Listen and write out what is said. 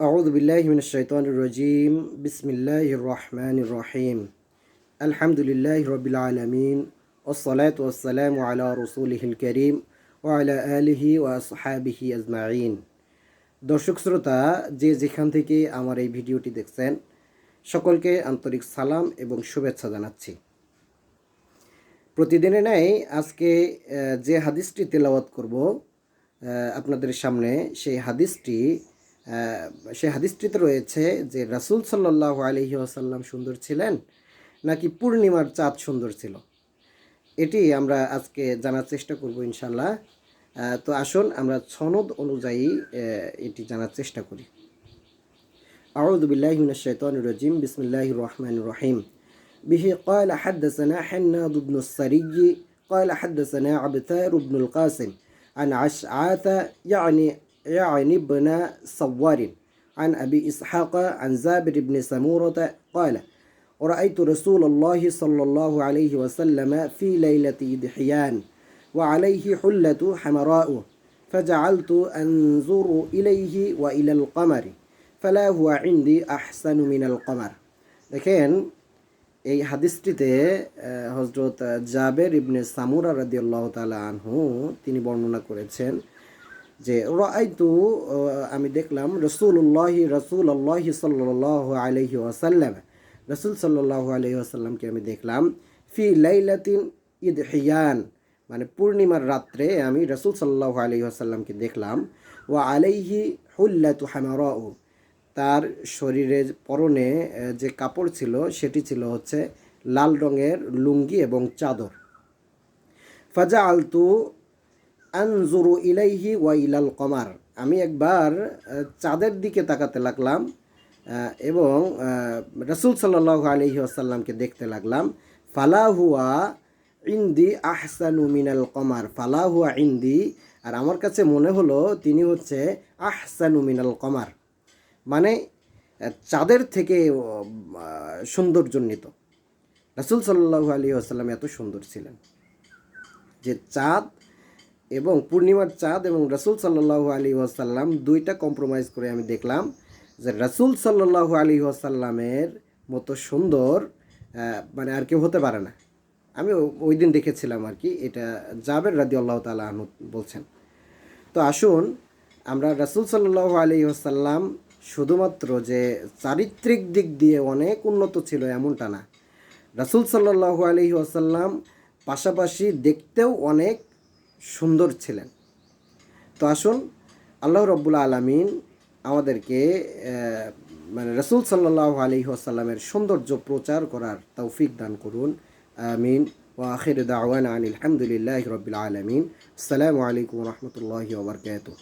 أعوذ بالله من الشيطان الرجيم بسم الله الرحمن الرحيم الحمد لله رب العالمين والصلاة والسلام على رسوله الكريم وعلى آله وأصحابه أجمعين দর্শক শ্রোতা যে যেখান থেকে আমার এই ভিডিওটি দেখছেন সকলকে আন্তরিক সালাম এবং শুভেচ্ছা জানাচ্ছি প্রতিদিনের ন্যায় আজকে আহ, যে হাদিসটি তেলাওয়াত করব আহ, আপনাদের সামনে সেই হাদিসটি আহ, সেই হাদিসটিতে রয়েছে যে রাসূল সাল্লাহ আলহি আসাল্লাম সুন্দর ছিলেন নাকি পূর্ণিমার চাঁদ সুন্দর ছিল এটি আমরা আজকে জানার চেষ্টা করব ইনশাল্লাহ আহ, তো আসুন আমরা সনদ অনুযায়ী আহ, এটি জানার চেষ্টা করি أعوذ بالله من الشيطان الرجيم بسم الله الرحمن الرحيم به قال حدثنا حناد بن السري قال حدثنا عبثار بن القاسم عن عشعاث يعني يعني ابن صوار عن أبي إسحاق عن زابر بن سمورة قال ورأيت رسول الله صلى الله عليه وسلم في ليلة ضحيان وعليه حلة حمراء فجعلت أنظر إليه وإلى القمر فلا هو عندي أحسن من القمر দেখেন এই হাদিসটিতে হজরত জাবের ইবনে সামুরা রাদিয়াল্লাহু তাআলা আনহু তিনি বর্ণনা করেছেন যে আহ, আমি দেখলাম রসুল্লাহ রসুল্লাহ সাল্লাহ আলহি ওয়াসাল্লাম রসুল সাল্লাহ আলহি আসাল্লামকে আমি দেখলাম ফি লাইলাতিন ঈদ হিয়ান মানে পূর্ণিমার রাত্রে আমি রসুল সাল্লাহ আলহি আসাল্লামকে দেখলাম ও আলাইহি হুল্লাতু হামারাউ তার শরীরের পরনে যে কাপড় ছিল সেটি ছিল হচ্ছে লাল রঙের লুঙ্গি এবং চাদর। ফাজা আলতু আনজুরু ইলাইহি ওয়া ইলাল কমার। আমি একবার চাঁদের দিকে তাকাতে লাগলাম এবং রসুল সাল্লাহ আলহি আসাল্লামকে দেখতে লাগলাম। ফালাহুয়া ইন্দি আহসানু মিনাল কমার ফালাহুয়া ইন্দি। আর আমার কাছে মনে হলো তিনি হচ্ছে আহসানু মিনাল কমার। মানে চাঁদের থেকে সৌন্দর্যন্বিত রাসুল সাল্লাহু আলী আসাল্লাম এত সুন্দর ছিলেন যে চাঁদ এবং পূর্ণিমার চাঁদ এবং রাসুল সাল্লাহু আলী ওয়াসাল্লাম দুইটা কম্প্রোমাইজ করে আমি দেখলাম যে রাসুল সাল্লাহু আলী ওয়াসাল্লামের মতো সুন্দর মানে আর কেউ হতে পারে না। আমি ওই দিন দেখেছিলাম আর কি, এটা জাবের রাদি আল্লাহ তালা বলছেন। তো আসুন, আমরা রাসুল সাল্লাহ আলী আসাল্লাম শুধুমাত্র যে চারিত্রিক দিক দিয়ে অনেক উন্নত ছিল এমনটা না। রাসুল সাল্লাহ আলী আসাল্লাম পাশাপাশি দেখতেও অনেক সুন্দর ছিলেন। তো আসুন, আল্লাহ রব্বুল আলমিন আমাদেরকে মানে রসুল সাল্লাহ আলী আসাল্লামের সৌন্দর্য প্রচার করার তৌফিক দান করুন। আমিন। ও আখির দাওয়ান আনিল আলহামদুলিল্লাহ রবিল আলমিন। আসসালামু আলাইকুম রহমতুল্লাহ ওবরকাতুহ